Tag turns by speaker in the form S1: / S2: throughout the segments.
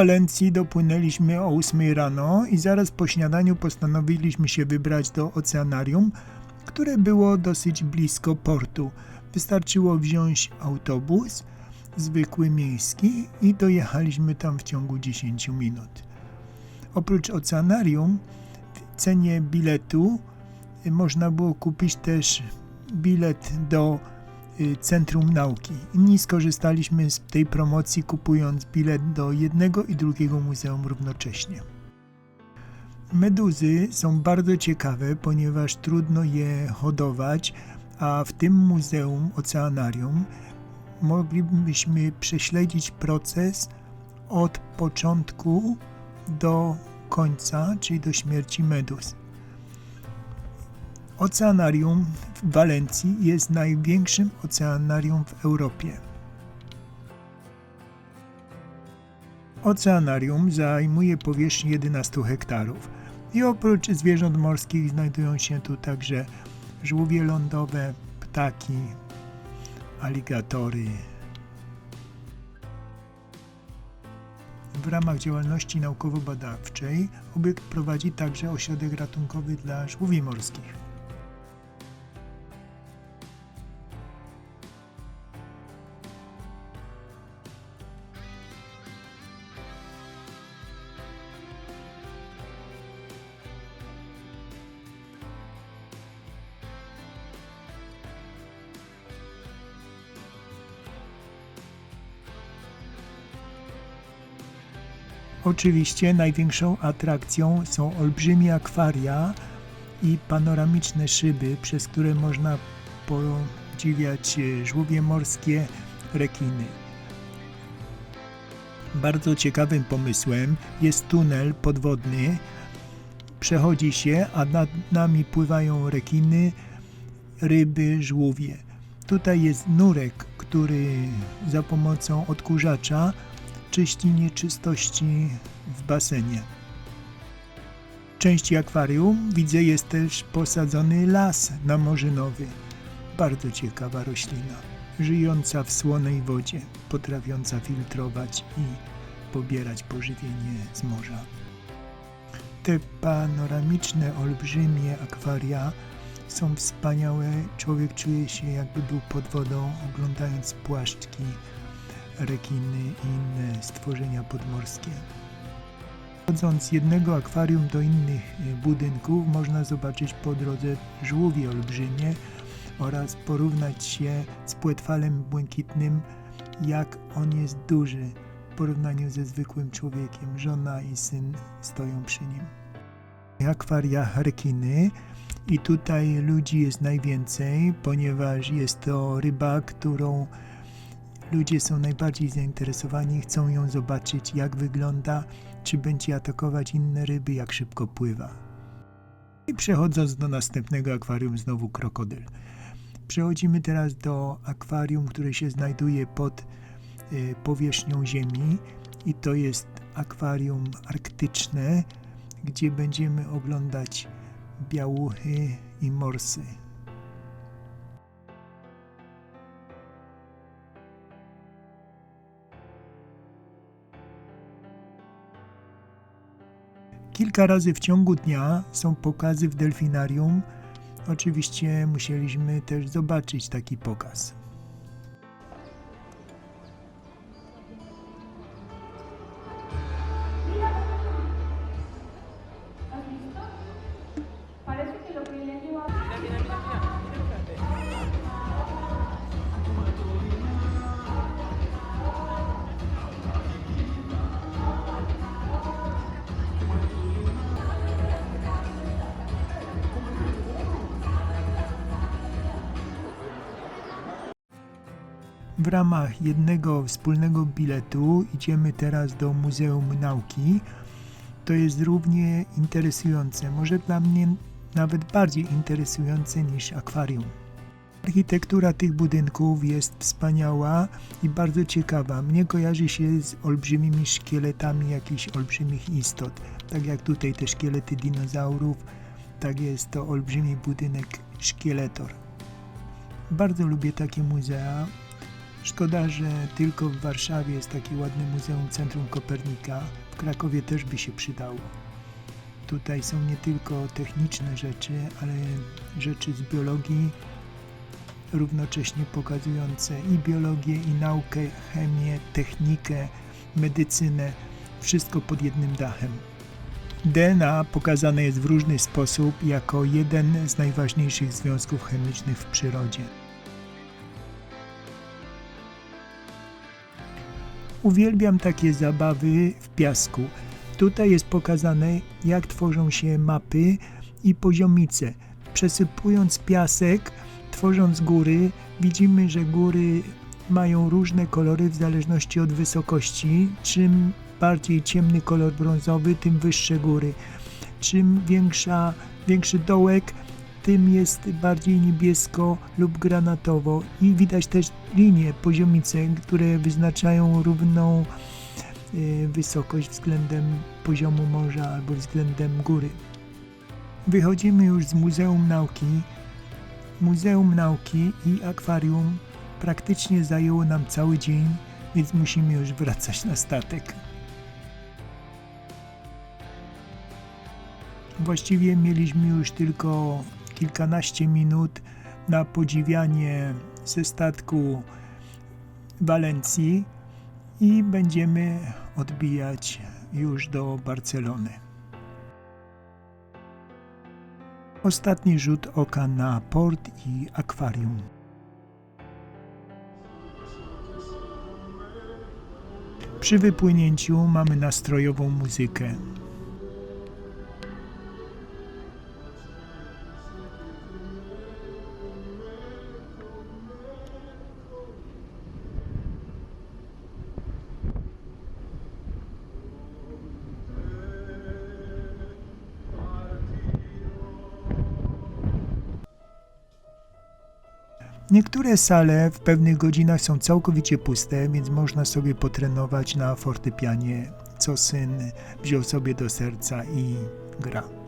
S1: Walencji dopłynęliśmy o 8 rano i zaraz po śniadaniu postanowiliśmy się wybrać do oceanarium, które było dosyć blisko portu. Wystarczyło wziąć autobus, zwykły miejski i dojechaliśmy tam w ciągu 10 minut. Oprócz oceanarium w cenie biletu y, można było kupić też bilet do Centrum Nauki. Inni skorzystaliśmy z tej promocji kupując bilet do jednego i drugiego muzeum równocześnie. Meduzy są bardzo ciekawe, ponieważ trudno je hodować, a w tym muzeum, oceanarium, moglibyśmy prześledzić proces od początku do końca, czyli do śmierci meduz. Oceanarium w Walencji jest największym oceanarium w Europie. Oceanarium zajmuje powierzchnię 11 hektarów i oprócz zwierząt morskich znajdują się tu także żółwie lądowe, ptaki, aligatory. W ramach działalności naukowo-badawczej obiekt prowadzi także ośrodek ratunkowy dla żółwi morskich. Oczywiście największą atrakcją są olbrzymie akwaria i panoramiczne szyby, przez które można podziwiać e, żółwie morskie, rekiny. Bardzo ciekawym pomysłem jest tunel podwodny. Przechodzi się, a nad nami pływają rekiny, ryby, żółwie. Tutaj jest nurek, który za pomocą odkurzacza czyści nieczystości w basenie. W części akwarium widzę jest też posadzony las namorzynowy. Bardzo ciekawa roślina, żyjąca w słonej wodzie, potrafiąca filtrować i pobierać pożywienie z morza. Te panoramiczne, olbrzymie akwaria są wspaniałe. Człowiek czuje się jakby był pod wodą, oglądając płaszczki, rekiny i inne stworzenia podmorskie. Chodząc z jednego akwarium do innych budynków, można zobaczyć po drodze żółwie olbrzymie oraz porównać się z płetwalem błękitnym, jak on jest duży w porównaniu ze zwykłym człowiekiem. Żona i syn stoją przy nim. W akwariach rekiny i tutaj ludzi jest najwięcej, ponieważ jest to ryba, którą Ludzie są najbardziej zainteresowani, chcą ją zobaczyć, jak wygląda, czy będzie atakować inne ryby, jak szybko pływa. I przechodząc do następnego akwarium, znowu krokodyl. Przechodzimy teraz do akwarium, które się znajduje pod y, powierzchnią Ziemi, i to jest akwarium arktyczne, gdzie będziemy oglądać białuchy i morsy. Kilka razy w ciągu dnia są pokazy w delfinarium. Oczywiście musieliśmy też zobaczyć taki pokaz. W ramach jednego wspólnego biletu idziemy teraz do Muzeum Nauki. To jest równie interesujące, może dla mnie nawet bardziej interesujące niż akwarium. Architektura tych budynków jest wspaniała i bardzo ciekawa. Mnie kojarzy się z olbrzymimi szkieletami jakichś olbrzymich istot. Tak jak tutaj te szkielety dinozaurów, tak jest to olbrzymi budynek szkieletor. Bardzo lubię takie muzea, Szkoda, że tylko w Warszawie jest takie ładne Muzeum Centrum Kopernika. W Krakowie też by się przydało. Tutaj są nie tylko techniczne rzeczy, ale rzeczy z biologii, równocześnie pokazujące i biologię, i naukę, chemię, technikę, medycynę, wszystko pod jednym dachem. DNA pokazane jest w różny sposób jako jeden z najważniejszych związków chemicznych w przyrodzie. Uwielbiam takie zabawy w piasku. Tutaj jest pokazane, jak tworzą się mapy i poziomice. Przesypując piasek, tworząc góry, widzimy, że góry mają różne kolory w zależności od wysokości. Czym bardziej ciemny kolor brązowy, tym wyższe góry. Czym większa, większy dołek, tym jest bardziej niebiesko lub granatowo. I widać też linie, poziomice, które wyznaczają równą y, wysokość względem poziomu morza albo względem góry. Wychodzimy już z Muzeum Nauki. Muzeum Nauki i akwarium praktycznie zajęło nam cały dzień, więc musimy już wracać na statek. Właściwie mieliśmy już tylko kilkanaście minut na podziwianie ze statku Walencji i będziemy odbijać już do Barcelony. Ostatni rzut oka na port i akwarium. Przy wypłynięciu mamy nastrojową muzykę. Niektóre sale w pewnych godzinach są całkowicie puste, więc można sobie potrenować na fortepianie, co syn wziął sobie do serca i gra.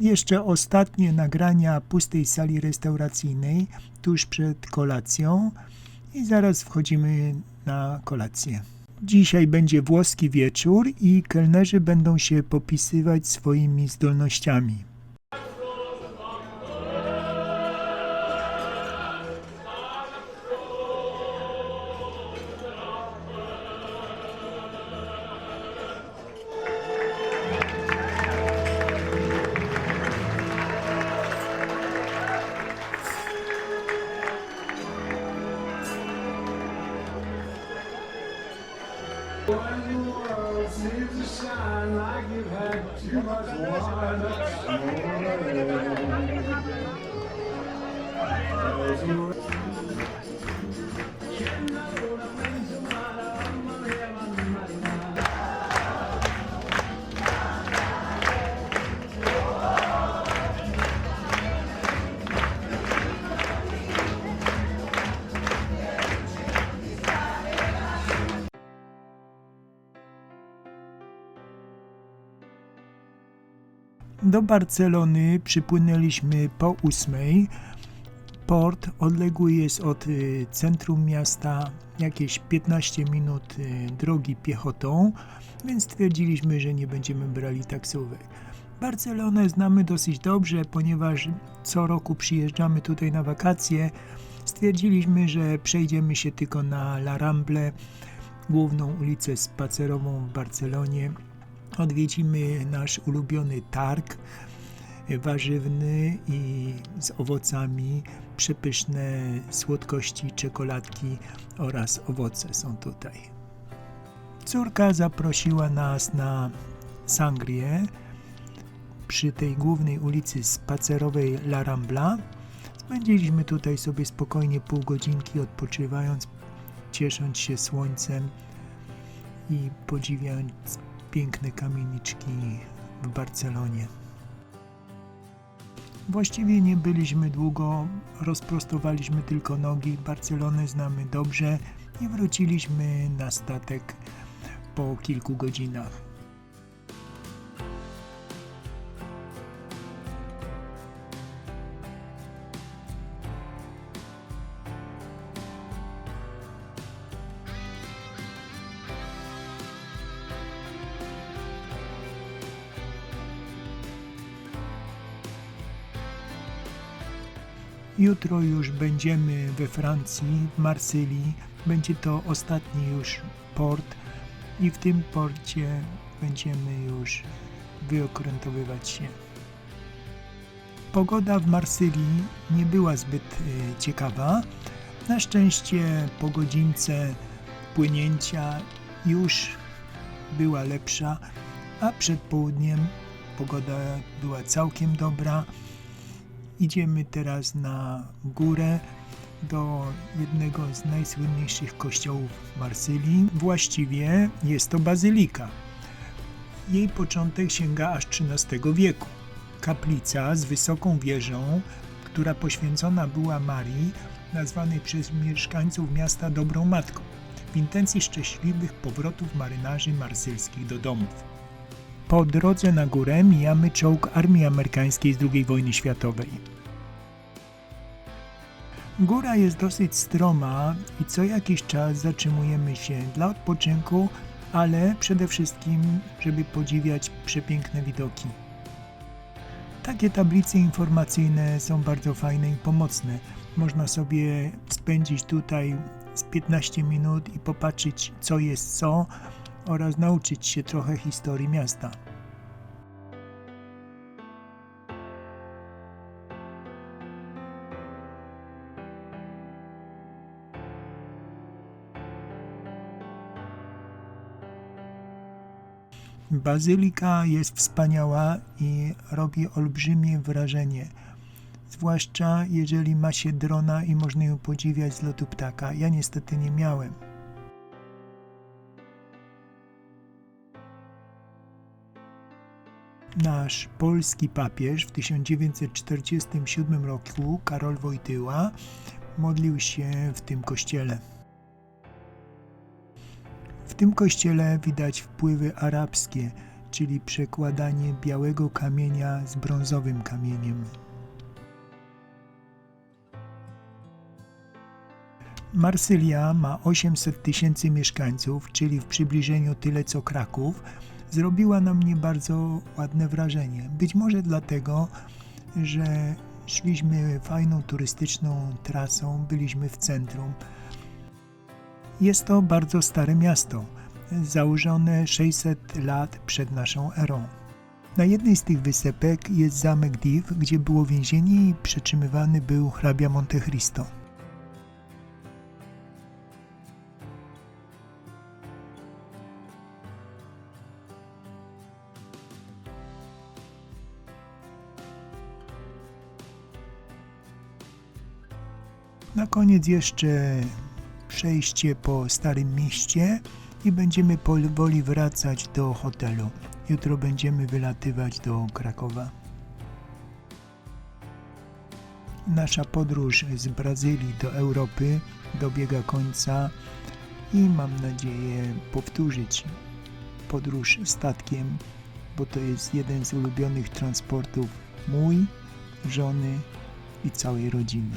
S1: Jeszcze ostatnie nagrania pustej sali restauracyjnej tuż przed kolacją i zaraz wchodzimy na kolację. Dzisiaj będzie włoski wieczór i kelnerzy będą się popisywać swoimi zdolnościami. When
S2: the world seems to shine like you've had too much wine, that's.
S1: Do Barcelony przypłynęliśmy po ósmej. Port odległy jest od y, centrum miasta jakieś 15 minut y, drogi piechotą, więc stwierdziliśmy, że nie będziemy brali taksówek. Barcelonę znamy dosyć dobrze, ponieważ co roku przyjeżdżamy tutaj na wakacje. Stwierdziliśmy, że przejdziemy się tylko na La Ramble, główną ulicę spacerową w Barcelonie. Odwiedzimy nasz ulubiony targ warzywny i z owocami, przepyszne słodkości, czekoladki oraz owoce są tutaj. Córka zaprosiła nas na sangrię przy tej głównej ulicy spacerowej La Rambla. Spędziliśmy tutaj sobie spokojnie pół godzinki odpoczywając, ciesząc się słońcem i podziwiając piękne kamieniczki w Barcelonie. Właściwie nie byliśmy długo, rozprostowaliśmy tylko nogi. Barcelonę znamy dobrze i wróciliśmy na statek po kilku godzinach. Jutro już będziemy we Francji, w Marsylii. Będzie to ostatni już port i w tym porcie będziemy już wyokrętowywać się. Pogoda w Marsylii nie była zbyt e, ciekawa. Na szczęście po godzince płynięcia już była lepsza, a przed południem pogoda była całkiem dobra. Idziemy teraz na górę do jednego z najsłynniejszych kościołów w Marsylii. Właściwie jest to bazylika. Jej początek sięga aż XIII wieku. Kaplica z wysoką wieżą, która poświęcona była Marii, nazwanej przez mieszkańców miasta Dobrą Matką, w intencji szczęśliwych powrotów marynarzy marsylskich do domów. Po drodze na górę mijamy czołg armii amerykańskiej z II wojny światowej. Góra jest dosyć stroma i co jakiś czas zatrzymujemy się dla odpoczynku, ale przede wszystkim, żeby podziwiać przepiękne widoki. Takie tablice informacyjne są bardzo fajne i pomocne. Można sobie spędzić tutaj z 15 minut i popatrzeć, co jest co, oraz nauczyć się trochę historii miasta. Bazylika jest wspaniała i robi olbrzymie wrażenie, zwłaszcza jeżeli ma się drona i można ją podziwiać z lotu ptaka. Ja niestety nie miałem. Nasz polski papież w 1947 roku, Karol Wojtyła, modlił się w tym kościele. W tym kościele widać wpływy arabskie, czyli przekładanie białego kamienia z brązowym kamieniem. Marsylia ma 800 tysięcy mieszkańców, czyli w przybliżeniu tyle co Kraków. Zrobiła na mnie bardzo ładne wrażenie. Być może dlatego, że szliśmy fajną turystyczną trasą, byliśmy w centrum. Jest to bardzo stare miasto, założone 600 lat przed naszą erą. Na jednej z tych wysepek jest zamek Div, gdzie było więzienie i przetrzymywany był hrabia Monte Cristo. Koniec jeszcze przejście po Starym Mieście i będziemy powoli wracać do hotelu. Jutro będziemy wylatywać do Krakowa. Nasza podróż z Brazylii do Europy dobiega końca i mam nadzieję powtórzyć podróż statkiem, bo to jest jeden z ulubionych transportów mój, żony i całej rodziny.